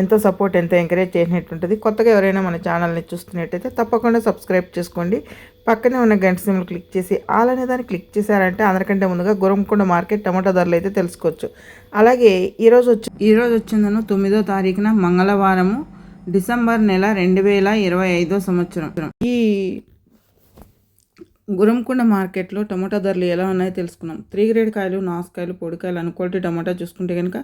ఎంతో సపోర్ట్ ఎంతో ఎంకరేజ్ చేసినట్టుంటుంది కొత్తగా ఎవరైనా మన ఛానల్ని చూస్తున్నట్టయితే తప్పకుండా సబ్స్క్రైబ్ చేసుకోండి. పక్కనే ఉన్న గంట సిమ్లు క్లిక్ చేసి ఆల్ అనే దాన్ని క్లిక్ చేశారంటే అందరికంటే ముందుగా గురంకొండ మార్కెట్ టమాటా ధరలు అయితే తెలుసుకోవచ్చు. అలాగే ఈరోజు వచ్చి ఈరోజు వచ్చిందను తొమ్మిదో తారీఖున మంగళవారము డిసెంబర్ నెల రెండు వేల ఇరవై ఐదో సంవత్సరం. ఈ గురంకొండ మార్కెట్లో టమాటా ధరలు ఎలా ఉన్నాయో తెలుసుకున్నాం. త్రీ గ్రేడ్ కాయలు నాసుకాయలు పొడికాయలు అనుకోటి టమాటా చూసుకుంటే కనుక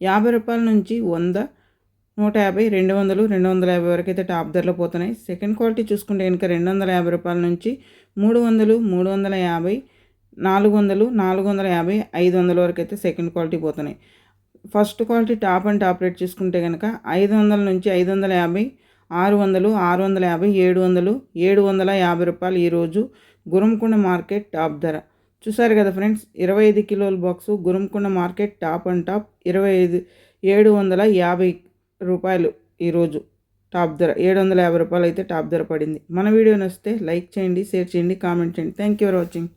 యాభై రూపాయల నుంచి వంద నూట యాభై రెండు వందలు రెండు వందల యాభై వరకు అయితే టాప్ ధరలో పోతున్నాయి. సెకండ్ క్వాలిటీ చూసుకుంటే కనుక రెండు వందల యాభై రూపాయల నుంచి మూడు వందలు మూడు వందల యాభై నాలుగు వందలు నాలుగు వందల యాభై ఐదు వందల వరకు అయితే సెకండ్ క్వాలిటీ పోతున్నాయి. First quality top and top rate చూసుకుంటే కనుక ఐదు వందల నుంచి ఐదు వందల యాభై ఆరు వందలు ఆరు వందల యాభై ఏడు వందలు ఏడు వందల యాభై రూపాయలు ఈరోజు గురంకొండ మార్కెట్ టాప్ ధర. చూసారు కదా ఫ్రెండ్స్ ఇరవై ఐదు కిలోల box Gurramkonda market top and top ఇరవై ఐదు ఏడు వందల యాభై రూపాయలు ఈరోజు. టాప్ ధర ఏడు వందల యాభై రూపాయలు అయితే టాప్ ధర పడింది. మన వీడియో నచ్చితే లైక్ చేయండి షేర్ చేయండి కామెంట్ చేయండి. Thank you for watching